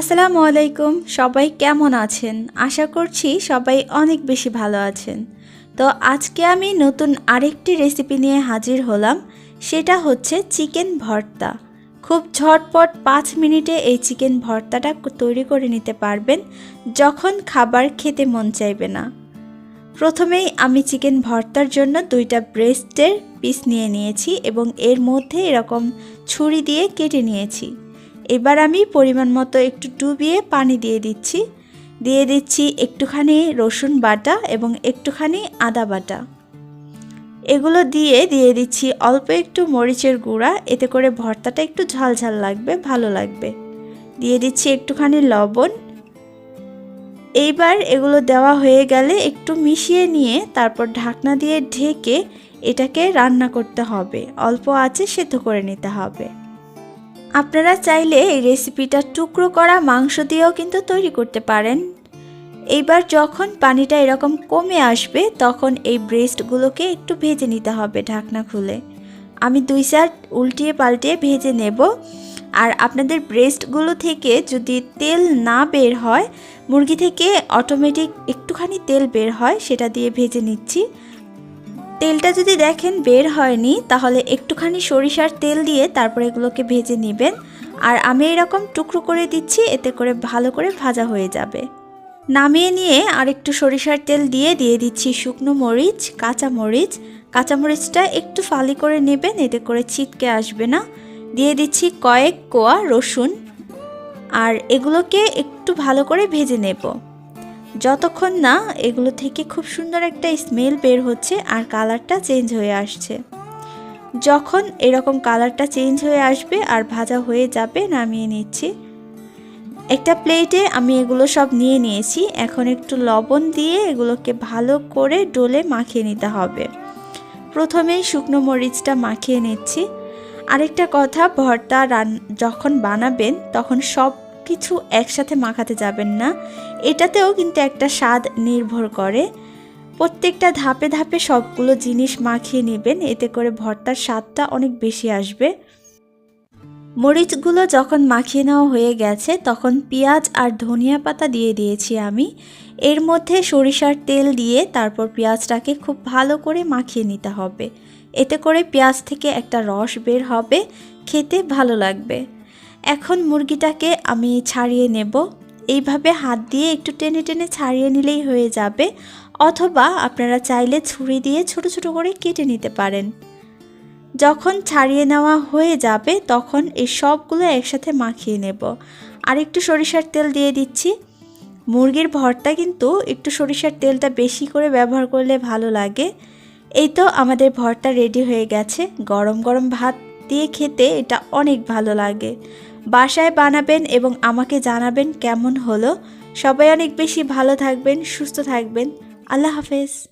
আসসালামু আলাইকুম, সবাই কেমন আছেন? আশা করছি সবাই অনেক বেশি ভালো আছেন। তো আজকে আমি নতুন আরেকটি রেসিপি নিয়ে হাজির হলাম, সেটা হচ্ছে চিকেন ভর্তা। খুব ঝটপট পাঁচ মিনিটে এই চিকেন ভর্তাটা তৈরি করে নিতে পারবেন, যখন খাবার খেতে মন চাইবে না। প্রথমেই আমি চিকেন ভর্তার জন্য দুইটা ব্রেস্টের পিস নিয়ে নিয়েছি এবং এর মধ্যে এরকম ছুরি দিয়ে কেটে নিয়েছি। এবার আমি পরিমাণ মতো একটু ডুবিয়ে পানি দিয়ে দিচ্ছি। দিয়ে দিচ্ছি একটুখানি রসুন বাটা এবং একটুখানি আদা বাটা। এগুলো দিয়ে দিয়ে দিচ্ছি অল্প একটু মরিচের গুঁড়া, এতে করে ভর্তাটা একটু ঝাল ঝাল লাগবে, ভালো লাগবে। দিয়ে দিচ্ছি একটুখানি লবণ। এইবার এগুলো দেওয়া হয়ে গেলে একটু মিশিয়ে নিয়ে তারপর ঢাকনা দিয়ে ঢেকে এটাকে রান্না করতে হবে। অল্প আছে সেদ্ধ করে নিতে হবে। আপনারা চাইলে এই রেসিপিটা টুকরো করা মাংস দিয়েও কিন্তু তৈরি করতে পারেন। এইবার যখন পানিটা এরকম কমে আসবে, তখন এই ব্রেস্টগুলোকে একটু ভেজে নিতে হবে ঢাকনা খুলে। আমি দুই সাইড উল্টিয়ে পাল্টিয়ে ভেজে নেব। আর আপনাদের ব্রেস্টগুলো থেকে যদি তেল না বের হয়, মুরগি থেকে অটোমেটিক একটুখানি তেল বের হয়, সেটা দিয়ে ভেজে নিচ্ছি। তেলটা যদি দেখেন বের হয়নি, তাহলে একটুখানি সরিষার তেল দিয়ে তারপরে এগুলোকে ভেজে নেবেন। আর আমি এরকম টুকরো করে দিচ্ছি, এতে করে ভালো করে ভাজা হয়ে যাবে। নামিয়ে নিয়ে আর একটু সরিষার তেল দিয়ে দিয়ে দিচ্ছি শুকনো মরিচ, কাঁচা মরিচ। কাঁচা মরিচটা একটু ফালি করে নেবেন, এতে করে ছিটকে আসবে না। দিয়ে দিচ্ছি কয়েক কোয়া রসুন। আর এগুলোকে একটু ভালো করে ভেজে নেব। যতক্ষণ না এগুলো থেকে খুব সুন্দর একটা স্মেল বের হচ্ছে আর কালারটা চেঞ্জ হয়ে আসছে। যখন এরকম কালারটা চেঞ্জ হয়ে আসবে আর ভাজা হয়ে যাবে, নামিয়ে নিচ্ছি। একটা প্লেটে আমি এগুলো সব নিয়ে নিয়েছি। এখন একটু লবণ দিয়ে এগুলোকে ভালো করে ডোলে মাখিয়ে নিতে হবে। প্রথমেই শুকনো মরিচটা মাখিয়ে নিচ্ছি। আরেকটা কথা, ভর্তা রান যখন বানাবেন তখন সব কিছু একসাথে মাখাতে যাবেন না। এটাতেও কিন্তু একটা স্বাদ নির্ভর করে। প্রত্যেকটা ধাপে ধাপে সবগুলো জিনিস মাখিয়ে নেবেন, এতে করে ভর্তার স্বাদটা অনেক বেশি আসবে। মরিচগুলো যখন মাখিয়ে নেওয়া হয়ে গেছে, তখন পেঁয়াজ আর ধনিয়া পাতা দিয়ে দিয়েছি আমি। এর মধ্যে সরিষার তেল দিয়ে তারপর পেঁয়াজটাকে খুব ভালো করে মাখিয়ে নিতে হবে। এতে করে পেঁয়াজ থেকে একটা রস বের হবে, খেতে ভালো লাগবে। এখন মুরগিটাকে আমি ছাড়িয়ে নেব। এইভাবে হাত দিয়ে একটু টেনে টেনে ছাড়িয়ে নিলেই হয়ে যাবে। অথবা আপনারা চাইলে ছুরি দিয়ে ছোট ছোট করে কেটে নিতে পারেন। যখন ছাড়িয়ে নেওয়া হয়ে যাবে, তখন এই সবগুলো একসাথে মাখিয়ে নেব। আর একটু সরিষার তেল দিয়ে দিচ্ছি। মুরগির ভর্তা কিন্তু একটু সরিষার তেলটা বেশি করে ব্যবহার করলে ভালো লাগে। এই তো আমাদের ভর্তা রেডি হয়ে গেছে। গরম গরম ভাত দিয়ে খেতে এটা অনেক ভালো লাগে। বাসায় বানাবেন এবং আমাকে জানাবেন কেমন হলো। সবাই অনেক বেশি ভালো থাকবেন, সুস্থ থাকবেন। আল্লাহ হাফেজ।